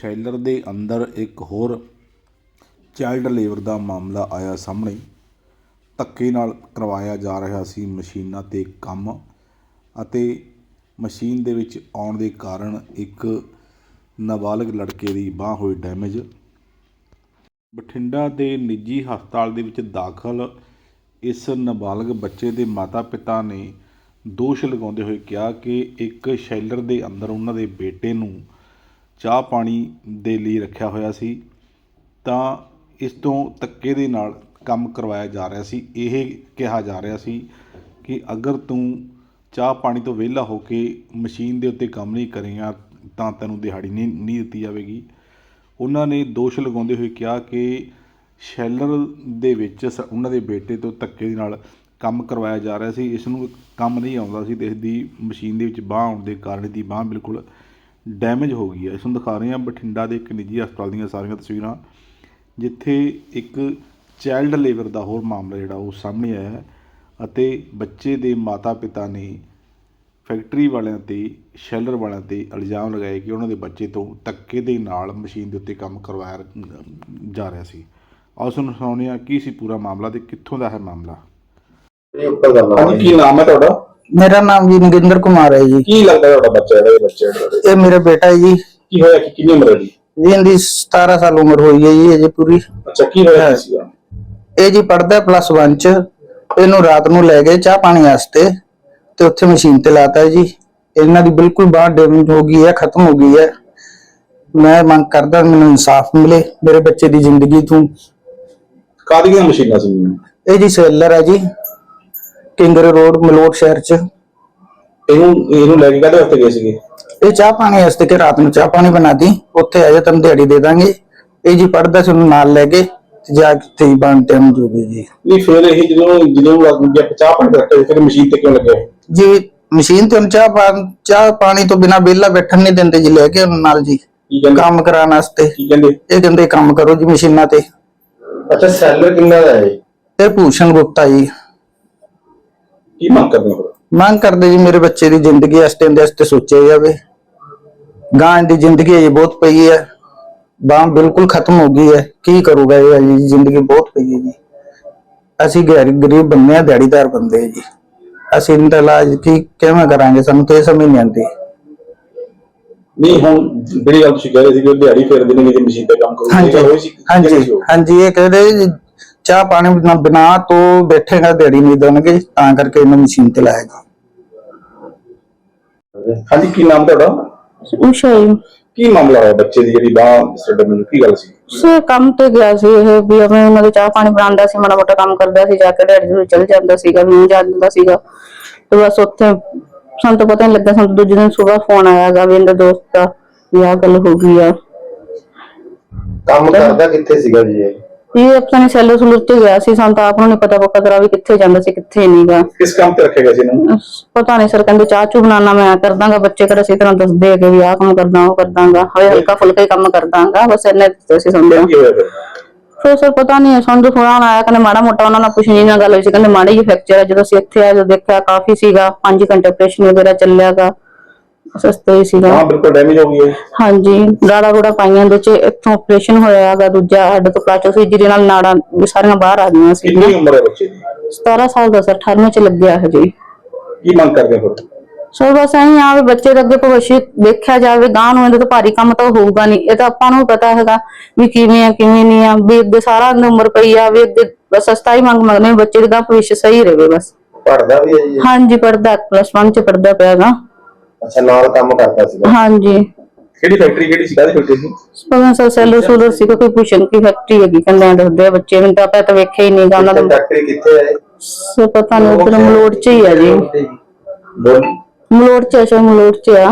Sheller ਦੇ ਅੰਦਰ ਇੱਕ ਹੋਰ ਚਾਈਲਡ ਲੇਬਰ ਦਾ ਮਾਮਲਾ ਆਇਆ ਸਾਹਮਣੇ। ਧੱਕੇ ਨਾਲ ਕਰਵਾਇਆ ਜਾ ਰਿਹਾ ਸੀ ਮਸ਼ੀਨਾਂ 'ਤੇ ਕੰਮ ਅਤੇ ਮਸ਼ੀਨ ਦੇ ਵਿੱਚ ਆਉਣ ਦੇ ਕਾਰਨ ਇੱਕ ਨਾਬਾਲਗ ਲੜਕੇ ਦੀ ਬਾਂਹ ਹੋਈ ਡੈਮੇਜ। ਬਠਿੰਡਾ ਦੇ ਨਿੱਜੀ ਹਸਪਤਾਲ ਦੇ ਵਿੱਚ ਦਾਖਲ ਇਸ ਨਾਬਾਲਗ ਬੱਚੇ ਦੇ ਮਾਤਾ-ਪਿਤਾ ਨੇ ਦੋਸ਼ ਲਗਾਉਂਦੇ ਹੋਏ ਕਿਹਾ ਕਿ ਇੱਕ ਸ਼ੈਲਰ ਦੇ ਅੰਦਰ ਉਹਨਾਂ ਦੇ ਬੇਟੇ ਨੂੰ ਚਾਹ ਪਾਣੀ ਦੇ ਲਈ ਰੱਖਿਆ ਹੋਇਆ ਸੀ, ਤਾਂ ਇਸ ਤੋਂ ਧੱਕੇ ਦੇ ਨਾਲ ਕੰਮ ਕਰਵਾਇਆ ਜਾ ਰਿਹਾ ਸੀ। ਇਹ ਕਿਹਾ ਜਾ ਰਿਹਾ ਸੀ ਕਿ ਅਗਰ ਤੂੰ ਚਾਹ ਪਾਣੀ ਤੋਂ ਵਿਹਲਾ ਹੋ ਕੇ ਮਸ਼ੀਨ ਦੇ ਉੱਤੇ ਕੰਮ ਨਹੀਂ ਕਰੇਗਾ, ਤਾਂ ਤੈਨੂੰ ਦਿਹਾੜੀ ਨਹੀਂ ਨਹੀਂ ਦਿੱਤੀ ਜਾਵੇਗੀ। ਉਹਨਾਂ ਨੇ ਦੋਸ਼ ਲਗਾਉਂਦੇ ਹੋਏ ਕਿਹਾ ਕਿ ਸ਼ੈਲਰ ਦੇ ਵਿੱਚ ਸ- ਉਹਨਾਂ ਦੇ ਬੇਟੇ ਤੋਂ ਧੱਕੇ ਦੇ ਨਾਲ ਕੰਮ ਕਰਵਾਇਆ ਜਾ ਰਿਹਾ ਸੀ। ਇਸ ਨੂੰ ਕੰਮ ਨਹੀਂ ਆਉਂਦਾ ਸੀ ਤੇ ਇਸ ਦੀ ਮਸ਼ੀਨ ਦੇ ਵਿੱਚ ਬਾਂਹ ਆਉਣ ਦੇ ਕਾਰਨ ਇਹਦੀ ਬਾਂਹ ਬਿਲਕੁਲ ਡੈਮੇਜ ਹੋ ਗਈ ਹੈ। ਇਸ ਨੂੰ ਦਿਖਾ ਰਹੇ ਹਾਂ ਬਠਿੰਡਾ ਦੇ ਇੱਕ ਨਿੱਜੀ ਹਸਪਤਾਲ ਦੀਆਂ ਸਾਰੀਆਂ ਤਸਵੀਰਾਂ ਜਿੱਥੇ ਇੱਕ ਚਾਈਲਡ ਲੇਬਰ ਦਾ ਹੋਰ ਮਾਮਲਾ ਜਿਹੜਾ ਉਹ ਸਾਹਮਣੇ ਆਇਆ ਹੈ ਅਤੇ ਬੱਚੇ ਦੇ ਮਾਤਾ-ਪਿਤਾ ਨੇ ਫੈਕਟਰੀ ਵਾਲਿਆਂ ਤੇ ਸ਼ੈਲਰ ਵਾਲਿਆਂ ਤੇ ਇਲਜ਼ਾਮ ਲਗਾਏ ਕਿ ਉਹਨਾਂ ਦੇ ਬੱਚੇ ਤੋਂ ਧੱਕੇ ਦੇ ਨਾਲ ਮਸ਼ੀਨ ਦੇ ਉੱਤੇ ਕੰਮ ਕਰਵਾਇਆ ਜਾ ਰਿਹਾ ਸੀ। ਆਓ ਤੁਹਾਨੂੰ ਸੁਣਾਉਂਦੇ ਹਾਂ ਕੀ ਸੀ ਪੂਰਾ ਮਾਮਲਾ ਤੇ ਕਿੱਥੋਂ ਦਾ ਹੈ ਮਾਮਲਾ। ਇਹ ਉੱਪਰ ਹਾਂਜੀ ਕੀ ਨਾਮ ਹੈ ਤੁਹਾਡਾ? ਮੇਰਾ ਨਾਮ ਜੀ ਨਗਿੰਦਰ ਕੁਮਾਰ ਹੈ ਜੀ। ਕੀ ਲੱਗਦਾ ਤੁਹਾਡਾ ਬੱਚਾ ਜਿਹੜਾ ਇਹ ਬੱਚਾ ਜਿਹੜਾ ਇਹ ਮੇਰਾ ਬੇਟਾ ਹੈ ਜੀ। ਕੀ ਹੋਇਆ ਕਿ ਕਿੰਨੀ ਉਮਰ ਹੈ ਜੀ? ਜੀ ਇਹਦੀ 17 ਸਾਲ ਉਮਰ ਹੋਈ ਹੈ ਜੀ ਅਜੇ ਪੂਰੀ। ਅੱਛਾ ਕੀ ਹੋਇਆ ਕੀ ਸੀਗਾ? ਇਹ ਜੀ ਪੜਦਾ ਪਲੱਸ 1 ਚ। ਇਹਨੂੰ ਰਾਤ ਨੂੰ ਲੈ ਗਏ ਚਾਹ ਪਾਣੀ ਵਾਸਤੇ ਤੇ ਉੱਥੇ ਮਸ਼ੀਨ ਤੇ ਲਾਤਾ ਜੀ। ਇਹਨਾਂ ਦੀ ਬਿਲਕੁਲ ਬਾਹ ਡੈਮੇਜ ਹੋ ਗਈ ਹੈ ਖਤਮ ਹੋ ਗਈ ਹੈ। ਮੈਂ ਮੰਗ ਕਰਦਾ ਮੈਨੂੰ ਇਨਸਾਫ ਮਿਲੇ ਮੇਰੇ ਬੱਚੇ ਦੀ ਜ਼ਿੰਦਗੀ ਤੋਂ। ਕਾਹਦੀਆਂ ਮਸ਼ੀਨਾਂ ਸੀਗੀਆਂ ਇਹ ਜੀ ਸੈਲਰ ਹੈ ਜੀ। ਕਿੰਗਰ ਰੋਡ ਮਲੋਟ ਸ਼ਹਿਰ ਚ। ਇਹਨੂੰ ਇਹਨੂੰ ਲੈ ਕੇ ਕਾਹਦੇ ਵਾਸਤੇ ਗਏ ਸੀਗੇ? ਇਹ ਚਾਹ ਪਾਣੀ ਵਾਸਤੇ ਕਿ ਰਾਤ ਨੂੰ ਚਾਹ ਪਾਣੀ ਬਣਾਦੀ ਉੱਥੇ ਆ ਜਾ ਤੈਨੂੰ ਦਿਹਾੜੀ ਦੇ ਦਾਂਗੇ। ਇਹ ਜੀ ਪੜਦਾ ਸੀ ਉਹਨੂੰ ਨਾਲ ਲੈ ਕੇ ਤੇ ਜਾ ਕੇ ਤੇ ਬਣ ਟਾਈਮ ਜੋਗੇ ਜੀ। ਨਹੀਂ ਫਿਰ ਇਹ ਜਦੋਂ ਜਦੋਂ ਚਾਹ ਪਾਣੀ ਦਾ ਰੱਖਿਆ ਫਿਰ ਮਸ਼ੀਨ ਤੇ ਕਿਉਂ ਲੱਗਿਆ ਜੀ ਮਸ਼ੀਨ ਤੇ ਉਹਨੂੰ ਚਾਹ ਪਾ ਚਾਹ ਪਾਣੀ ਤੋਂ ਬਿਨਾ ਵਿਹਲਾ ਬੈਠਣ ਨਹੀਂ ਦਿੰਦੇ ਜੀ ਲੈ ਕੇ ਉਹਨੂੰ ਨਾਲ ਜੀ। ਕੀ ਕਹਿੰਦੇ? ਕੰਮ ਕਰਾਉਣ ਵਾਸਤੇ। ਕੀ ਕਹਿੰਦੇ? ਇਹ ਕਹਿੰਦੇ ਕੰਮ ਕਰੋ ਜੀ ਮਸ਼ੀਨਾਂ ਤੇ। ਅੱਛਾ ਸੈਲਰ ਕਿੰਨਾ ਦਾ ਹੈ? ਇਹ ਭੂਸ਼ਣ ਗੁਪਤਾ ਜੀ। ਕੀ ਮੰਗ ਕਰਦੇ ਹੋ ਮੰਗ ਕਰਦੇ ਜੀ ਮੇਰੇ ਬੱਚੇ ਦੀ ਜ਼ਿੰਦਗੀ ਇਸ ਟਾਈਮ ਦੇ ਵਾਸਤੇ ਸੋਚਿਆ ਜਾਵੇ। ਗਾਂ ਦੀ ਜ਼ਿੰਦਗੀ ਅਜੇ ਬਹੁਤ ਪਈ ਹੈ। ਬਾਂਹ ਬਿਲਕੁਲ ਖਤਮ ਹੋ ਗਈ ਹੈ। ਕੀ ਕਰੂਗਾ ਇਹ ਅਜੇ ਜ਼ਿੰਦਗੀ ਬਹੁਤ ਪਈ ਹੈ ਜੀ। ਅਸੀਂ ਗਰੀਬ ਬੰਦੇ ਆ ਦਿਹਾੜੀਦਾਰ ਬੰਦੇ ਆ ਜੀ। ਅਸੀਂ ਇਹਦਾ ਇਲਾਜ ਕੀ ਕਿਵੇਂ ਕਰਾਂਗੇ? ਸਾਨੂੰ ਤੇ ਸਮਝ ਨਹੀਂ ਆਉਂਦੀ। ਨਹੀਂ ਹੁਣ ਜਿਹੜੀ ਗੱਲ ਤੁਸੀਂ ਕਹਿ ਰਹੇ ਸੀ ਕਿ ਦਿਹਾੜੀ ਫੇਰ ਦੇਣਗੇ ਜੇ ਮਸ਼ੀਨ ਤੇ ਕੰਮ ਕਰੂਗੇ। ਹਾਂਜੀ। ਇਹ ਹਾਂਜੀ? ਹਾਂਜੀ ਇਹ ਕਹਿੰਦੇ ਜੀ, ਚਾਹ ਪਾਣੀ ਬਿਨਾ ਬਿਨਾ ਤੋਂ ਬੈਠੇਗਾ ਦਿਹਾੜੀ ਨਹੀਂ ਦੇਣਗੇ ਤਾਂ ਕਰਕੇ ਇਹਨੂੰ ਮਸ਼ੀਨ ਤੇ ਜੀ ਹਾਂਜੀ ਕੀ ਨਾਮ ਤੁਹਾਡਾ? ਉਸ਼ਾ ਜੀ। ਕੀ ਮਾਮਲਾ ਹੋਇਆ ਬੱਚੇ ਦੀ ਜਿਹੜੀ ਬਾਹ ਸੱਟ ਮੈਨੂੰ ਕੀ ਗੱਲ ਸੀ? ਸੇ ਕੰਮ ਤੇ ਗਿਆ ਸੀ ਇਹ ਵੀ ਆਪਣੇ ਉਹਨਾਂ ਦੇ ਚਾਹ ਪਾਣੀ ਬਣਾਉਂਦਾ ਸੀ ਮਾੜਾ ਮੋਟਾ ਕੰਮ ਕਰਦਾ ਸੀ ਜਾ ਕੇ ਡੈਡੀ ਨੂੰ ਚਲ ਜਾਂਦਾ ਸੀਗਾ ਜਾ ਜਾਂਦਾ ਸੀਗਾ। ਤੇ ਬਸ ਉੱਥੇ ਸਾਨੂੰ ਤਾਂ ਪਤਾ ਨਹੀਂ ਲੱਗਾ ਸਾਨੂੰ ਦੂਜੇ ਦਿਨ ਸਵੇਰ ਫੋਨ ਆਇਆਗਾ ਵੀ ਇਹਦੇ ਦੋਸਤ ਦਾ ਵੀ ਆਹ ਗੱਲ ਹੋ ਗਈ ਆ। ਕੰਮ ਕਰਦਾ ਕਿੱਥੇ ਸੀਗਾ ਜੀ ਇਹ? ਇਹ ਆਪਣੇ ਸੈਲਰ ਸੁਲਰ ਤੇ ਗਿਆ ਸੀ ਸਾਨੂੰ ਤਾਂ ਆਪ ਨੂੰ ਨਹੀਂ ਪਤਾ ਪੱਕਾ ਕਰਾ ਵੀ ਕਿੱਥੇ ਜਾਂਦਾ ਸੀ ਕਿੱਥੇ ਨਹੀਂਗਾ। ਕਿਸ ਕੰਮ ਤੇ ਰੱਖਿਆ ਗਿਆ ਸੀ ਇਹਨੂੰ ਪਤਾ ਨਹੀਂ ਸਰ ਕਹਿੰਦੇ ਚਾਹ ਚੂ ਬਣਾਉਣਾ ਮੈਂ ਕਰਦਾਂਗਾ ਬੱਚੇ ਕਿਹੜਾ ਸਹੀ ਤਰ੍ਹਾਂ ਦੱਸਦੇ ਹੈਗੇ ਵੀ ਆਹ ਕੰਮ ਕਰਦਾ ਉਹ ਕਰਦਾਂਗਾ ਹਵੇ ਹਲਕਾ ਫੁਲਕਾ ਹੀ ਕੰਮ ਕਰਦਾਂਗਾ ਬਸ ਇਹਨੇ ਦਿੱਤੇ ਸੀ ਸਮਝੋ ਕੀ ਹੋਇਆ ਫਿਰ? ਫਿਰ ਸਰ ਪਤਾ ਨਹੀਂ ਸਾਨੂੰ ਫੋਨ ਆਇਆ ਕਹਿੰਦੇ ਮਾੜਾ ਮੋਟਾ ਉਹਨਾਂ ਨਾਲ ਪੁੱਛਣੀ ਨਾਲ ਗੱਲ ਹੋਈ ਸੀ ਕਹਿੰਦੇ ਮਾੜੀ ਜਿਹੀ ਫ੍ਰੈਕਚਰ ਹੈ ਜਦੋਂ ਅਸੀਂ ਇੱਥੇ ਆਏ ਜਦੋਂ ਦੇਖਿਆ ਕਾਫੀ ਸੀਗਾ 5 ਘੰਟੇ ਆਪਰੇਸ਼ਨ ਵਗੈਰਾ ਚੱਲਿਆਗਾ ਸਸਤਾ ਹੀ ਸੀਗਾ। ਹਾਂ ਬਿਲਕੁਲ ਡੈਮੇਜ ਹੋ ਗਈ ਹੈ। ਹਾਂਜੀ ਗਾੜਾ ਗੂੜਾ ਪਾਈਆਂ ਦੇ ਚ ਇੱਥੋਂ ਆਪਰੇਸ਼ਨ ਹੋਇਆਗਾ ਦੂਜਾ ਹੈਡ ਤੋਂ ਪਲਾਸਟਿਕ ਸੀ ਜਿਹਦੇ ਨਾਲ ਨਾੜਾਂ ਵੀ ਸਾਰੀਆਂ ਬਾਹਰ ਆ ਗਈਆਂ ਸੀ। ਕਿੰਨੀ ਉਮਰ ਹੈ ਬੱਚੇ ਦੀ? 17 ਸਾਲ ਦਾ ਸਰ 18 ਚ ਲੱਗਿਆ ਹੈ ਜੀ। ਕੀ ਮੰਗ ਕਰਦੇ ਹੋ ਫਿਰ? ਸੋ ਬਸ ਐਂ ਆ ਵੀ ਬੱਚੇ ਦੇ ਅੱਗੇ ਭਵਿੱਖ ਦੇਖਿਆ ਜਾਵੇ ਗਾਂ ਨੂੰ ਇਹਦੇ ਤੋਂ ਭਾਰੀ ਕੰਮ ਤਾਂ ਹੋਊਗਾ ਨਹੀਂ। ਇਹ ਤਾਂ ਆਪਾਂ ਨੂੰ ਪਤਾ ਹੈਗਾ ਵੀ ਕਿਵੇਂ ਆ ਕਿਵੇਂ ਨਹੀਂ ਆ ਵੀ ਅੱਗੇ ਸਾਰਾ ਦਿਨ ਉਮਰ ਪਈ ਆ ਵੀ ਅੱਗੇ ਬਸ ਸਸਤਾ ਹੀ ਮੰਗ ਮੰਗਦੇ ਵੀ ਬੱਚੇ ਦਾ ਭਵਿੱਖ ਸਹੀ ਰਹੇ ਬਸ। ਪੜਦਾ ਵੀ ਹੈ ਜੀ? ਹਾਂਜੀ ਪੜਦਾ ਪਲੱਸ 1 ਚ ਪੜਦਾ ਪਿਆਗਾ ਅੱਛਾ ਨਾਲ ਕੰਮ ਕਰਦਾ ਸੀਗਾ। ਹਾਂਜੀ। ਕਿਹੜੀ ਫੈਕਟਰੀ ਕਿਹੜੀ ਸੀ ਕਾਹਦੀ ਫੈਕਟਰੀ ਸੀ ਪਤਾ ਸਰ ਸੈਲਰ ਸੂਲਰ ਸੀ ਕੋਈ ਪੁੱਛਣ ਕੀ ਫੈਕਟਰੀ ਹੈਗੀ ਆ ਦੱਸਦੇ ਆ ਬੱਚੇ ਮੈਨੂੰ ਤਾਂ ਆਪਾਂ ਤਾਂ ਵੇਖਿਆ ਹੀ ਨਹੀਂਗਾ ਉਹਨਾਂ ਦਾ ਫੈਕਟਰੀ ਕਿੱਥੇ ਹੈ ਸੋ ਪਤਾ ਨਹੀਂ ਉਧਰ ਮਲੋੜ ਚ ਹੀ ਆ ਜੀ। ਬੋਲ ਮਲੋੜ ਚ ਆ ਸ਼ਾਇਦ ਮਲੋੜ ਚ ਆ।